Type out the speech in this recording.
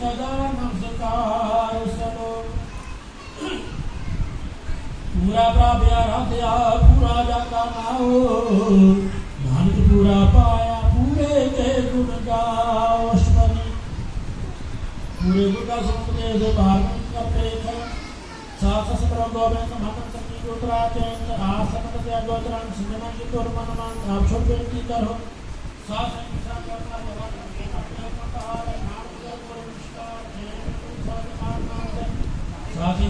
सदा नमस्कार सलो पूरा प्राप्य आराध्या पूरा जाता ना हो भंग पूरा पाया पूरे के गुण गाओ स्वनि पूरे गुण का समुद्र से भागवत का प्रेम है सासस परम गोविंद भगवान सती गोत्रा चैन आसन के गोत्रां सिमरन की तोर मन मान आप सब व्यक्ति करो सासन राके